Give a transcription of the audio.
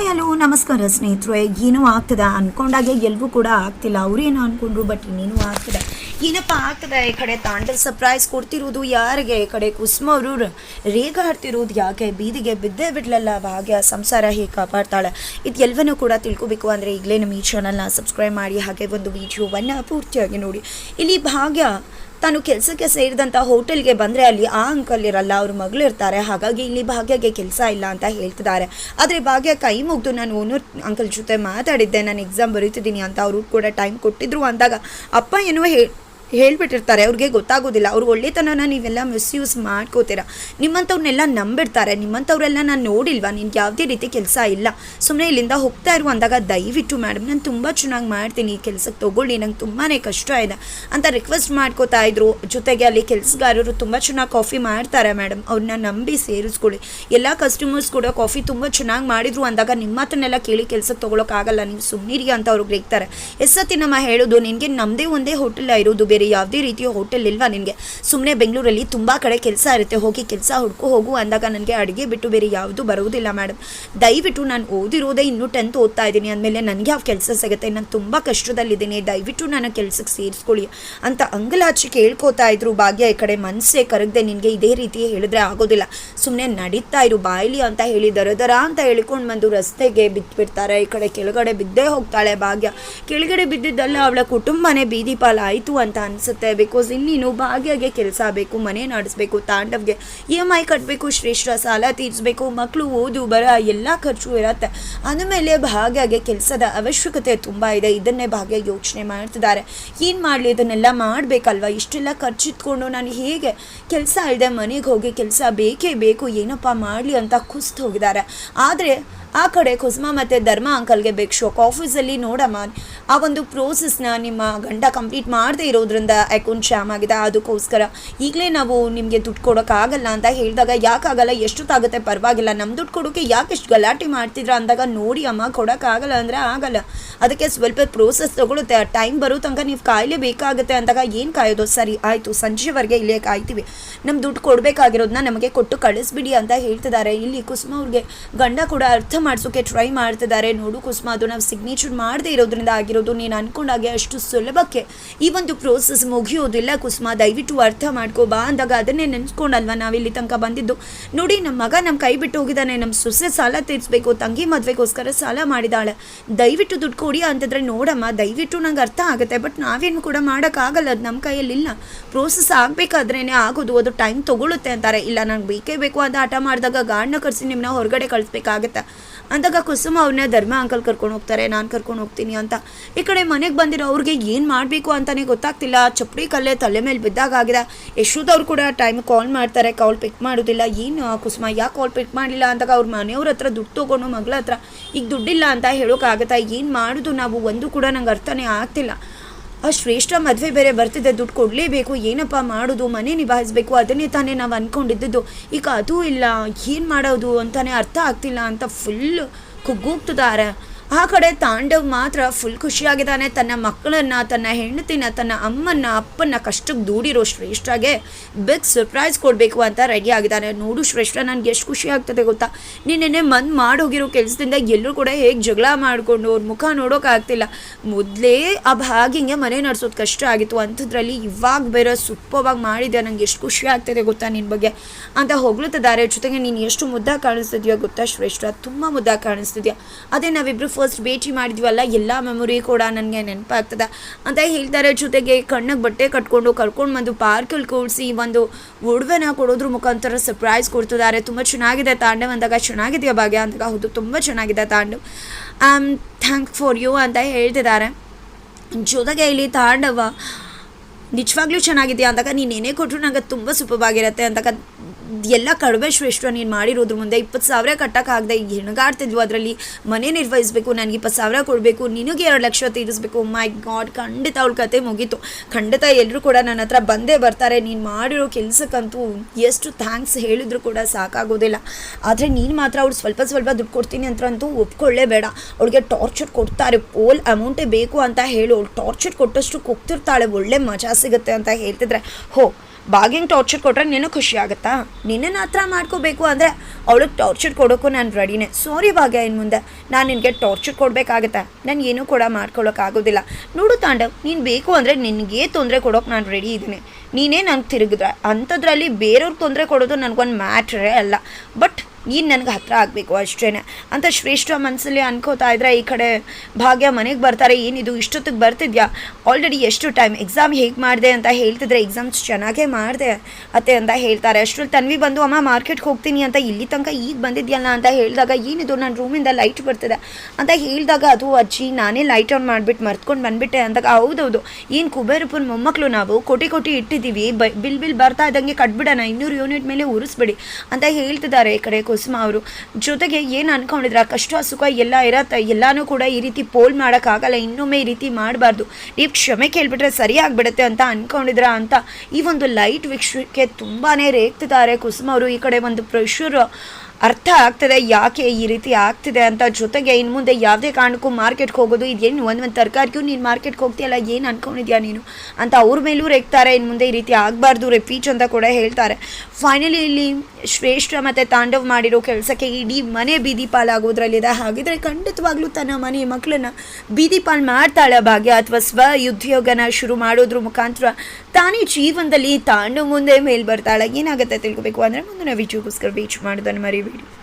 Hi hello ನಮಸ್ಕಾರ ಸ್ನೇಹಿತರೆ. ಏನೂ ಆಗ್ತದ ಅನ್ಕೊಂಡಾಗೆ ಎಲ್ಲವೂ ಕೂಡ ಆಗ್ತಿಲ್ಲ. ಅವ್ರೇನು ಅನ್ಕೊಂಡ್ರು ಬಟ್ ಇನ್ನೇನು ಆಗ್ತದೆ. ಏನಪ್ಪ ಆಗ್ತದೆ ಈ ಕಡೆ ತಾಂಡಲ್ ಸರ್ಪ್ರೈಸ್ ಕೊಡ್ತಿರೋದು ಯಾರಿಗೆ? ಈ ಕಡೆ ಕುಸುಮ ಅವರು ರೇಗಾಡ್ತಿರೋದು ಯಾಕೆ? ಬೀದಿಗೆ ಬಿದ್ದೇ ಬಿಡ್ಲಲ್ಲ ಭಾಗ್ಯ ಸಂಸಾರ ಹೇಗೆ ಕಾಪಾಡ್ತಾಳೆ? ಇದು ಎಲ್ಲವನ್ನೂ ಕೂಡ ತಿಳ್ಕೊಬೇಕು ಅಂದರೆ ಈಗಲೇ ನಮ್ಮ ಈ ಚಾನಲ್ನ ಸಬ್ಸ್ಕ್ರೈಬ್ ಮಾಡಿ, ಹಾಗೆ ಒಂದು ವಿಡಿಯೋವನ್ನು ಪೂರ್ತಿಯಾಗಿ ನೋಡಿ. ಇಲ್ಲಿ ಭಾಗ್ಯ ತಾನು ಕೆಲಸಕ್ಕೆ ಸೇರಿದಂಥ ಹೋಟೆಲ್ಗೆ ಬಂದರೆ ಅಲ್ಲಿ ಆ ಅಂಕಲ್ ಇರಲ್ಲ, ಅವ್ರ ಮಗಳು ಇರ್ತಾರೆ ಹಾಗಾಗಿ ಇಲ್ಲಿ ಭಾಗ್ಯಗೆ ಕೆಲಸ ಇಲ್ಲ ಅಂತ ಹೇಳ್ತಿದ್ದಾರೆ. ಆದರೆ ಭಾಗ್ಯ ಕೈ ಮುಗಿದು ನಾನು ಓನರ್ ಅಂಕಲ್ ಜೊತೆ ಮಾತಾಡಿದ್ದೆ, ನಾನು ಎಕ್ಸಾಮ್ ಬರೀತಿದ್ದೀನಿ ಅಂತ ಅವರು ಕೂಡ ಟೈಮ್ ಕೊಟ್ಟಿದ್ರು ಅಂದಾಗ ಅಪ್ಪ ಏನೋ ಹೇ ಹೇಳ್ಬಿಟ್ಟಿರ್ತಾರೆ, ಅವ್ರಿಗೆ ಗೊತ್ತಾಗೋದಿಲ್ಲ. ಅವ್ರು ಒಳ್ಳೆತನನ ನೀವೆಲ್ಲ ಮಿಸ್ಯೂಸ್ ಮಾಡ್ಕೋತೀರಾ? ನಿಮ್ಮಂಥವ್ರನ್ನೆಲ್ಲ ನಂಬಿಡ್ತಾರೆ, ನಿಮ್ಮಂಥವ್ರೆಲ್ಲ ನಾನು ನೋಡಿಲ್ವಾ? ನಿನ್ಗೆ ಯಾವುದೇ ರೀತಿ ಕೆಲಸ ಇಲ್ಲ. ಸುಮ್ಮನೆ ಇಲ್ಲಿಂದ ಹೋಗ್ತಾ ಇರು ಅಂದಾಗ ದಯವಿಟ್ಟು, ಮೇಡಮ್, ನಾನು ತುಂಬ ಚೆನ್ನಾಗಿ ಮಾಡ್ತೀನಿ, ಈ ಕೆಲಸಕ್ಕೆ ತೊಗೊಳ್ಳಿ, ನಂಗೆ ತುಂಬಾ ಕಷ್ಟ ಇದೆ ಅಂತ ರಿಕ್ವೆಸ್ಟ್ ಮಾಡ್ಕೋತಾ ಇದ್ರು. ಜೊತೆಗೆ ಅಲ್ಲಿ ಕೆಲಸಗಾರರು ತುಂಬ ಚೆನ್ನಾಗಿ ಕಾಫಿ ಮಾಡ್ತಾರೆ, ಮೇಡಮ್ ಅವ್ರನ್ನ ನಂಬಿ ಸೇರಿಸ್ಕೊಳ್ಳಿ. ಎಲ್ಲ ಕಸ್ಟಮರ್ಸ್ ಕೂಡ ಕಾಫಿ ತುಂಬ ಚೆನ್ನಾಗಿ ಮಾಡಿದ್ರು ಅಂದಾಗ ನಿಮ್ಮ ಹತ್ರನೆಲ್ಲ ಕೇಳಿ ಕೆಲಸಕ್ಕೆ ತೊಗೊಳಕ್ಕಾಗಲ್ಲ ನೀವು ಸುಮ್ಮನಿರಿ ಅಂತ ಅವ್ರಿಗೆ ರೇಗ್ತಾರೆ ಎಷ್ಟೊತ್ತಿ ನಮ್ಮ ಹೇಳೋದು, ನಿನಗೆ ನಮ್ಮದೇ ಒಂದೇ ಹೋಟೆಲ್ ಇರೋದು, ಬೇರೆ ಯಾವುದೇ ರೀತಿಯ ಹೋಟೆಲ್ ಇಲ್ವಾ ನಿನಗೆ? ಸುಮ್ಮನೆ ಬೆಂಗಳೂರಲ್ಲಿ ತುಂಬ ಕಡೆ ಕೆಲಸ ಇರುತ್ತೆ. ಹೋಗಿ ಕೆಲಸ ಹುಡ್ಕೋ, ಹೋಗು ಅಂದಾಗ ನನಗೆ ಅಡುಗೆ ಬಿಟ್ಟು ಬೇರೆ ಯಾವುದೂ ಬರುವುದಿಲ್ಲ ಮೇಡಮ್ ದಯವಿಟ್ಟು ನಾನು ಓದಿರೋದೇ ಇನ್ನೂ ಟೆಂತ್ ಓದ್ತಾ ಇದ್ದೀನಿ. ಅಂದಮೇಲೆ ನನಗೆ ಯಾವ ಕೆಲಸ ಸಿಗುತ್ತೆ? ನಾನು ತುಂಬ ಕಷ್ಟದಲ್ಲಿದ್ದೀನಿ. ದಯವಿಟ್ಟು ನನ್ನ ಕೆಲಸಕ್ಕೆ ಸೇರಿಸ್ಕೊಳ್ಳಿ ಅಂತ ಅಂಗಲಾಚಿ ಕೇಳ್ಕೊತಾ ಇದ್ರು ಭಾಗ್ಯ. ಈ ಕಡೆ ಮನಸ್ಸೇ ಕರಗದೆ ನಿನಗೆ ಇದೇ ರೀತಿ ಹೇಳಿದ್ರೆ ಆಗೋದಿಲ್ಲ. ಸುಮ್ಮನೆ ನಡೀತಾ ಇರು ಬಾಯಿಲಿ ಅಂತ ಹೇಳಿ, ದರ ದರ ಅಂತ ಹೇಳಿಕೊಂಡು ಬಂದು ರಸ್ತೆಗೆ ಬಿದ್ದುಬಿಡ್ತಾರೆ ಈ ಕಡೆ ಕೆಳಗಡೆ ಬಿದ್ದೇ ಹೋಗ್ತಾಳೆ ಭಾಗ್ಯ. ಕೆಳಗಡೆ ಬಿದ್ದಿದ್ದಲ್ಲ ಅವಳ ಕುಟುಂಬನೇ ಬೀದಿ ಪಾಲಾಯಿತು ಅಂತ ಅನಿಸುತ್ತೆ. ಬಿಕಾಸ್ ಇನ್ನೇನು ಭಾಗ್ಯಗೆ ಕೆಲಸ ಬೇಕು, ಮನೆ ನಡೆಸಬೇಕು, ತಾಂಡವ್ಗೆ ಇ ಎಂ ಐ ಕಟ್ಟಬೇಕು ಶ್ರೇಷ್ಠ ಸಾಲ ತೀರಿಸಬೇಕು ಮಕ್ಕಳು ಓದು, ಬರ ಎಲ್ಲ ಖರ್ಚು ಇರತ್ತೆ. ಅಂದಮೇಲೆ ಭಾಗ್ಯಗೆ ಕೆಲಸದ ಅವಶ್ಯಕತೆ ತುಂಬ ಇದೆ. ಇದನ್ನೇ ಭಾಗ್ಯ ಯೋಚನೆ ಮಾಡ್ತಿದ್ದಾರೆ. ಏನು ಮಾಡಲಿ? ಇದನ್ನೆಲ್ಲ ಮಾಡಬೇಕಲ್ವ? ಇಷ್ಟೆಲ್ಲ ಖರ್ಚಿಟ್ಕೊಂಡು ನಾನು ಹೇಗೆ ಕೆಲಸ ಇಲ್ಲದೆ ಮನೆಗೆ ಹೋಗಿ ಕೆಲಸ ಬೇಕೇ ಬೇಕು, ಏನಪ್ಪ ಮಾಡಲಿ ಅಂತ ಕುಸ್ತು ಹೋಗಿದ್ದಾರೆ. ಆದರೆ ಆ ಕಡೆ ಕುಸುಮ ಮತ್ತು ಧರ್ಮ ಅಂಕಲ್ಗೆ ಬೇಕು ಶೋಕ್ ಆಫೀಸಲ್ಲಿ ನೋಡಮ್ಮ. ಆ ಒಂದು ಪ್ರೋಸೆಸ್ನ ನಿಮ್ಮ ಗಂಡ ಕಂಪ್ಲೀಟ್ ಮಾಡದೇ ಇರೋದ್ರಿಂದ ಅಕೌಂಟ್ ಶ್ಯಾಮ್ ಆಗಿದೆ. ಅದಕ್ಕೋಸ್ಕರ ಈಗಲೇ ನಾವು ನಿಮಗೆ ದುಡ್ಡು ಕೊಡೋಕ್ಕಾಗಲ್ಲ ಅಂತ ಹೇಳಿದಾಗ ಯಾಕಾಗಲ್ಲ ಎಷ್ಟೊತ್ತಾಗುತ್ತೆ? ಪರವಾಗಿಲ್ಲ. ನಮ್ಮ ದುಡ್ಡು ಕೊಡೋಕ್ಕೆ ಯಾಕೆ ಎಷ್ಟು ಗಲಾಟೆ ಮಾಡ್ತಿದ್ರ ಅಂದಾಗ ನೋಡಿ ಅಮ್ಮ ಕೊಡೋಕ್ಕಾಗಲ್ಲ ಅಂದರೆ ಆಗಲ್ಲ. ಅದಕ್ಕೆ ಸ್ವಲ್ಪ ಪ್ರೋಸೆಸ್ ತೊಗೊಳುತ್ತೆ. ಟೈಮ್ ಬರೋ ತನಕ ನೀವು ಕಾಯಿಲೆ ಬೇಕಾಗುತ್ತೆ ಅಂದಾಗ ಏನು ಕಾಯೋದು? ಸರಿ, ಆಯಿತು. ಸಂಜೆವರೆಗೆ ಇಲ್ಲೇ ಕಾಯ್ತೀವಿ. ನಮ್ಮ ದುಡ್ಡು ಕೊಡಬೇಕಾಗಿರೋದನ್ನ ನಮಗೆ ಕೊಟ್ಟು ಕಳಿಸ್ಬಿಡಿ ಅಂತ ಹೇಳ್ತಿದ್ದಾರೆ. ಇಲ್ಲಿ ಕುಸುಮ ಅವ್ರಿಗೆ ಗಂಡ ಕೂಡ ಅರ್ಥ ಮಾಡಿಸೋಕೆ ಟ್ರೈ ಮಾಡ್ತಿದ್ದಾರೆ. ನೋಡು ಕುಸುಮ, ಅದು ನಾವು ಸಿಗ್ನೇಚರ್ ಮಾಡದೇ ಇರೋದ್ರಿಂದ ಆಗಿರೋದು. ನೀನು ಅನ್ಕೊಂಡಾಗೆ ಅಷ್ಟು ಸುಲಭಕ್ಕೆ ಈ ಒಂದು ಪ್ರೋಸೆಸ್ ಮುಗಿಯೋದಿಲ್ಲ ಕುಸುಮ. ದಯವಿಟ್ಟು ಅರ್ಥ ಮಾಡ್ಕೋ, ಬಾ ಅಂದಾಗ ಅದನ್ನೇ ನೆನೆಸ್ಕೊಂಡಲ್ವಾ ನಾವಿಲ್ಲಿ ತನಕ ಬಂದಿದ್ದು. ನೋಡಿ ನಮ್ಮ ಮಗ ನಮ್ಮ ಕೈ ಬಿಟ್ಟು ಹೋಗಿದ್ದಾನೆ. ನಮ್ಮ ಸೊಸೆ ಸಾಲ ತೀರಿಸ್ಬೇಕು, ತಂಗಿ ಮದುವೆಗೋಸ್ಕರ ಸಾಲ ಮಾಡಿದಾಳೆ ದಯವಿಟ್ಟು ದುಡ್ಡು ಕೊಡಿ ಅಂತಂದ್ರೆ ನೋಡಮ್ಮ, ದಯವಿಟ್ಟು ನಂಗೆ ಅರ್ಥ ಆಗುತ್ತೆ. ಬಟ್ ನಾವೇನು ಕೂಡ ಮಾಡೋಕ್ಕಾಗಲ್ಲ, ಅದು ನಮ್ಮ ಕೈಯಲ್ಲಿಲ್ಲ ಪ್ರೋಸೆಸ್ ಆಗಬೇಕಾದ್ರೇ ಆಗೋದು, ಅದು ಟೈಮ್ ತೊಗೊಳುತ್ತೆ ಅಂತಾರೆ. ಇಲ್ಲ, ನಂಗೆ ಬೇಕೇ ಬೇಕು ಅಂತ ಹಠ ಮಾಡಿದಾಗ ಗಾಡನ್ನ ಕರೆಸಿ ನಿಮ್ಮನ್ನ ಹೊರಗಡೆ ಕಳಿಸ್ಬೇಕಾಗತ್ತೆ. ಅಂದಾಗ ಕುಸುಮ ಅವ್ರನ್ನ ಧರ್ಮ ಅಂಕಲ್ ಕರ್ಕೊಂಡು ಹೋಗ್ತಾರೆ, ನಾನು ಕರ್ಕೊಂಡು ಹೋಗ್ತೀನಿ ಅಂತ. ಈ ಕಡೆ ಮನೆಗೆ ಬಂದಿರೋ ಅವ್ರಿಗೆ ಏನು ಮಾಡಬೇಕು ಅಂತಲೇ ಗೊತ್ತಾಗ್ತಿಲ್ಲ. ಚಪ್ಪಡಿ ಕಲ್ಲೇ ತಲೆ ಮೇಲೆ ಬಿದ್ದಾಗ ಆಗಿದೆ. ಯಶೋದವ್ರು ಕೂಡ ಟೈಮ್ ಕಾಲ್ ಮಾಡ್ತಾರೆ ಕಾಲ್ ಪಿಕ್ ಮಾಡೋದಿಲ್ಲ. ಏನು ಕುಸುಮ, ಯಾಕೆ ಕಾಲ್ ಪಿಕ್ ಮಾಡಲಿಲ್ಲ ಅಂದಾಗ ಅವ್ರ ಮನೆಯವ್ರ ಹತ್ರ ದುಡ್ಡು ತೊಗೊಂಡು ಮಗಳ ಹತ್ರ, ಈಗ ದುಡ್ಡಿಲ್ಲ ಅಂತ ಹೇಳೋಕ್ಕಾಗತ್ತಾ ಏನು ಮಾಡೋದು ನಾವು? ಒಂದು ಕೂಡ ನಂಗೆ ಅರ್ಥನೇ ಆಗ್ತಿಲ್ಲ. ಆ ಶ್ರೇಷ್ಠ ಮದುವೆ ಬೇರೆ ಬರ್ತಿದೆ, ದುಡ್ಡು ಕೊಡಲೇಬೇಕು, ಏನಪ್ಪ ಮಾಡೋದು, ಮನೆ ನಿಭಾಯಿಸಬೇಕು, ಅದನ್ನೇ ತಾನೇ ನಾವು ಅಂದ್ಕೊಂಡಿದ್ದದ್ದು ಈಗ ಅದೂ ಇಲ್ಲ, ಏನು ಮಾಡೋದು ಅಂತಾನೆ ಅರ್ಥ ಆಗ್ತಿಲ್ಲ ಅಂತ ಫುಲ್ ಕುಗ್ಗೋಗ್ತಿದ್ದಾರೆ ಆ ಕಡೆ ತಾಂಡವ್ ಮಾತ್ರ ಫುಲ್ ಖುಷಿಯಾಗಿದ್ದಾನೆ. ತನ್ನ ಮಕ್ಕಳನ್ನ, ತನ್ನ ಹೆಂಡತಿನ, ತನ್ನ ಅಮ್ಮನ್ನ, ಅಪ್ಪನ್ನ ಕಷ್ಟಕ್ಕೆ ದೂಡಿರೋ ಶ್ರೇಷ್ಠಗೆ ಬಿಗ್ ಸರ್ಪ್ರೈಸ್ ಕೊಡಬೇಕು ಅಂತ ರೆಡಿ ಆಗಿದ್ದಾನೆ. ನೋಡು ಶ್ರೇಷ್ಠ, ನನಗೆ ಎಷ್ಟು ಖುಷಿ ಆಗ್ತದೆ ಗೊತ್ತಾ? ನೀನೆನ್ನೆ ಮಂದ್ ಮಾಡೋಗಿರೋ ಕೆಲಸದಿಂದ ಎಲ್ಲರೂ ಕೂಡ ಹೇಗೆ ಜಗಳ ಮಾಡಿಕೊಂಡು ಅವ್ರ ಮುಖ ನೋಡೋಕ್ಕಾಗ್ತಿಲ್ಲ ಮೊದಲೇ ಆ ಭಾಗಿಂಗೆ ಮನೆ ನಡೆಸೋದು ಕಷ್ಟ ಆಗಿತ್ತು. ಅಂಥದ್ರಲ್ಲಿ ಇವಾಗ ಬೇರೆ ಸುಪ್ಪವಾಗಿ ಮಾಡಿದೆ ನನಗೆ ಎಷ್ಟು ಖುಷಿ ಆಗ್ತದೆ ಗೊತ್ತಾ ನಿನ್ನ ಬಗ್ಗೆ? ಅಂತ ಹೊಗಳುತ್ತಿದ್ದಾರೆ. ಜೊತೆಗೆ ನೀನು ಎಷ್ಟು ಮುದ್ದಾಗಿ ಕಾಣಿಸ್ತಿದ್ಯಾ ಗೊತ್ತಾ ಶ್ರೇಷ್ಠ? ತುಂಬ ಮುದ್ದಾಗಿ ಕಾಣಿಸ್ತಿದ್ಯಾ? ಅದೇ ನಾವಿಬ್ಬರು ಫಸ್ಟ್ ಭೇಟಿ ಮಾಡಿದ್ವಲ್ಲ, ಎಲ್ಲ ಮೆಮೊರಿ ಕೂಡ ನನಗೆ ನೆನಪಾಗ್ತದೆ. ಅಂತ ಹೇಳ್ತಾರೆ, ಜೊತೆಗೆ ಕಣ್ಣಿಗೆ ಬಟ್ಟೆ ಕಟ್ಕೊಂಡು ಕರ್ಕೊಂಡು ಬಂದು ಪಾರ್ಕಲ್ಲಿ ಕೂಡಿಸಿ ಒಂದು ಒಡವೆನ ಕೊಡೋದ್ರ ಮುಖಾಂತರ ಸರ್ಪ್ರೈಸ್ ಕೊಡ್ತಿದ್ದಾರೆ. ತುಂಬ ಚೆನ್ನಾಗಿದೆ ತಾಂಡವ್ ಅಂದಾಗ ಚೆನ್ನಾಗಿದೆಯಾ ಭಾಗ್ಯ? ಅಂದಾಗ ಹೌದು, ತುಂಬ ಚೆನ್ನಾಗಿದೆ Tandav am thank for you ಅಂತ ಹೇಳ್ತಿದ್ದಾರೆ. ಜೊತೆಗೆ ಇಲ್ಲಿ ತಾಂಡವ, ನಿಜವಾಗ್ಲೂ ಚೆನ್ನಾಗಿದೆಯಾ? ಅಂದಾಗ ನೀನು ಏನೇ ಕೊಟ್ಟರು ನನಗೆ ತುಂಬ ಸುಲಭವಾಗಿರುತ್ತೆ ಅಂದಾಗ ಎಲ್ಲ ಕಡಿಮೆ ಶ್ರೇಷ್ಠ ನೀನು ಮಾಡಿರೋದ್ರ ಮುಂದೆ ಇಪ್ಪತ್ತು ಸಾವಿರ ಕಟ್ಟೋಕ್ಕಾಗದೆ ಹೆಣಗಾಡ್ತಿದ್ವು ಅದರಲ್ಲಿ ಮನೆ ನಿರ್ವಹಿಸಬೇಕು, ನನಗೆ ಇಪ್ಪತ್ತು ಸಾವಿರ ಕೊಡಬೇಕು, ನಿನಗೆ ಎರಡು ಲಕ್ಷ ತೀರಿಸಬೇಕು. ಮೈ ಗಾಡ್ ಖಂಡಿತ ಅವಳ ಕತೆ ಮುಗೀತು. ಖಂಡಿತ ಎಲ್ಲರೂ ಕೂಡ ನನ್ನ ಹತ್ರ ಬಂದೇ ಬರ್ತಾರೆ. ನೀನು ಮಾಡಿರೋ ಕೆಲಸಕ್ಕಂತೂ ಎಷ್ಟು ಥ್ಯಾಂಕ್ಸ್ ಹೇಳಿದ್ರು ಕೂಡ ಸಾಕಾಗೋದಿಲ್ಲ. ಆದರೆ ನೀನು ಮಾತ್ರ ಅವ್ರು ಸ್ವಲ್ಪ ಸ್ವಲ್ಪ ದುಡ್ಡು ಕೊಡ್ತೀನಿ ಅಂತ ಅಂತೂ ಒಪ್ಕೊಳ್ಳೇ ಬೇಡ ಅವಳಿಗೆ ಟಾರ್ಚರ್ ಕೊಡ್ತಾರೆ. ಪೋಲ್ ಅಮೌಂಟೇ ಬೇಕು ಅಂತ ಹೇಳು. ಅವಳು ಟಾರ್ಚರ್ ಕೊಟ್ಟಷ್ಟು ಕೊಗ್ತಿರ್ತಾಳೆ. ಒಳ್ಳೆ ಮಜಾ ಸಿಗುತ್ತೆ ಅಂತ ಹೇಳ್ತಿದ್ರೆ. ಹೋ ಭಾಗ್ಯಂಗೆ ಟಾರ್ಚರ್ ಕೊಟ್ರೆ ನಿನಗೆ ಖುಷಿ ಆಗುತ್ತಾ? ನಿನ್ನನ್ನು ಹತ್ರ ಮಾಡ್ಕೋಬೇಕು ಅಂದರೆ ಅವಳಿಗೆ ಟಾರ್ಚರ್ ಕೊಡೋಕ್ಕೂ ನಾನು ರೆಡಿನೇ ಸಾರಿ ಭಾಗ್ಯ ಇನ್ನು ಮುಂದೆ ನಾನು ನಿನಗೆ ಟಾರ್ಚರ್ ಕೊಡಬೇಕಾಗತ್ತೆ? ನಾನು ಏನೂ ಕೂಡ ಮಾಡ್ಕೊಳ್ಳೋಕ್ಕಾಗೋದಿಲ್ಲ ನೋಡು ತಾಂಡವ್, ನೀನು ಬೇಕು ಅಂದರೆ ನಿನಗೆ ತೊಂದರೆ ಕೊಡೋಕೆ ನಾನು ರೆಡಿ ಇದ್ದೀನಿ ನೀನೇ ನಂಗೆ ತಿರುಗಿದ್ರೆ, ಅಂಥದ್ರಲ್ಲಿ ಬೇರೆಯವ್ರಿಗೆ ತೊಂದರೆ ಕೊಡೋದು ನನಗೊಂದು ಮ್ಯಾಟ್ರೇ ಅಲ್ಲ. ಬಟ್ ನೀನು ನನಗೆ ಹತ್ರ ಆಗಬೇಕು ಅಷ್ಟೇ ಅಂತ ಶ್ರೇಷ್ಠ ಮನಸ್ಸಲ್ಲಿ ಅನ್ಕೋತಾ ಇದ್ರೆ ಈ ಕಡೆ ಭಾಗ್ಯ ಮನೆಗೆ ಬರ್ತಾರೆ ಏನಿದು ಇಷ್ಟೊತ್ತಿಗೆ ಬರ್ತಿದ್ಯಾ? ಆಲ್ರೆಡಿ ಎಷ್ಟು ಟೈಮ್ ಎಕ್ಸಾಮ್ ಹೇಗೆ ಮಾಡಿದೆ ಅಂತ ಹೇಳ್ತಿದ್ರೆ ಎಕ್ಸಾಮ್ಸ್ ಚೆನ್ನಾಗೇ ಮಾಡಿದೆ ಅತ್ತೆ ಅಂತ ಹೇಳ್ತಾರೆ. ಅಷ್ಟರಲ್ಲಿ ತನ್ವಿ ಬಂದು, ಅಮ್ಮ, ಮಾರ್ಕೆಟ್ಗೆ ಹೋಗ್ತೀನಿ ಅಂತ ಇಲ್ಲಿ ತನಕ ಈಗ ಬಂದಿದ್ಯಲ್ಲ ಅಂತ ಹೇಳಿದಾಗ, ಏನಿದು ನನ್ನ ರೂಮಿಂದ ಲೈಟ್ ಬರ್ತಿದೆ? ಅಂತ ಹೇಳಿದಾಗ, ಅದು ಅಜ್ಜಿ, ನಾನೇ ಲೈಟ್ ಆನ್ ಮಾಡಿಬಿಟ್ಟು ಮರ್ತ್ಕೊಂಡು ಬಂದ್ಬಿಟ್ಟೆ ಅಂದಾಗ, ಹೌದೌದು, ಏನು ಕುಬೇರಪ್ಪನ ಮೊಮ್ಮಕ್ಕಳು ನಾವು ಕೋಟಿ ಕೋಟಿ ಇಟ್ಟಿದ್ದೀವಿ ಬಿಲ್ ಬಿಲ್ ಬರ್ತಾ ಇದ್ದಂಗೆ ಕಟ್ಬಿಡೋಣ, ಇನ್ನೂರು ಯೂನಿಟ್ ಮೇಲೆ ಉರಿಸ್ಬಿಡಿ ಅಂತ ಹೇಳ್ತಿದ್ದಾರೆ ಈ ಕಡೆ ಕುಸುಮ ಅವರು. ಜೊತೆಗೆ ಏನು ಅನ್ಕೊಂಡಿದ್ರ? ಕಷ್ಟ, ಸುಖ ಎಲ್ಲ ಇರತ್ತೆ. ಎಲ್ಲಾನು ಕೂಡ ಈ ರೀತಿ ಪೋಲ್ ಮಾಡೋಕ್ಕಾಗಲ್ಲ. ಇನ್ನೊಮ್ಮೆ ಈ ರೀತಿ ಮಾಡಬಾರ್ದು. ನೀವು ಕ್ಷಮೆ ಕೇಳಿಬಿಟ್ರೆ ಸರಿ ಅಂತ ಅನ್ಕೊಂಡಿದ್ರ ಅಂತ ಈ ಒಂದು ಲೈಟ್ ವಿಷಯಕ್ಕೆ ತುಂಬಾ ರೇಗ್ತಿದ್ದಾರೆ ಕುಸುಮ ಅವರು. ಈ ಕಡೆ ಒಂದು ಪ್ರೆಷರ್ ಅರ್ಥ ಆಗ್ತದೆ. ಯಾಕೆ ಈ ರೀತಿ ಆಗ್ತಿದೆ ಅಂತ. ಜೊತೆಗೆ ಇನ್ನು ಮುಂದೆ ಯಾವುದೇ ಕಾರಣಕ್ಕೂ ಮಾರ್ಕೆಟ್ಗೆ ಹೋಗೋದು, ಇದೇನು ಒಂದು ಒಂದು ತರಕಾರಿಗೂ ನೀನು ಮಾರ್ಕೆಟ್ಗೆ ಹೋಗ್ತೀಯಲ್ಲ, ಏನು ಅನ್ಕೊಂಡಿದ್ಯಾ ನೀನು ಅಂತ ಅವ್ರ ಮೇಲೂ ರೇಗ್ತಾರೆ. ಇನ್ನು ಮುಂದೆ ಈ ರೀತಿ ಆಗಬಾರ್ದು. ರೆಪೀಚ್ ಅಂತ ಕೂಡ ಹೇಳ್ತಾರೆ. ಫೈನಲಿ ಇಲ್ಲಿ ಶ್ರೇಷ್ಠ ಮತ್ತು ತಾಂಡವ್ ಮಾಡಿರೋ ಕೆಲಸಕ್ಕೆ ಇಡೀ ಮನೆ ಬೀದಿ ಪಾಲಾಗೋದ್ರಲ್ಲಿದೆ ಹಾಗಿದ್ರೆ ಖಂಡಿತವಾಗ್ಲೂ ತನ್ನ ಮನೆ ಮಕ್ಕಳನ್ನ ಬೀದಿಪಾಲ್ ಮಾಡ್ತಾಳೆ ಭಾಗ್ಯ ಅಥವಾ ಸ್ವ ಉದ್ಯೋಗನ ಶುರು ಮಾಡೋದ್ರ ಮುಖಾಂತರ ತಾನೇ ಜೀವನದಲ್ಲಿ ತಾಂಡವ್ ಮುಂದೆ ಮೇಲ್ ಬರ್ತಾಳೆ. ಏನಾಗುತ್ತೆ ತಿಳ್ಕೊಬೇಕು ಅಂದರೆ ಮುಂದಿನ ವಿಡಿಯೋಗೋಸ್ಕರ ಬೀಚ್ ಮಾಡೋದನ್ನು ಮರಿಬೇಡಿ.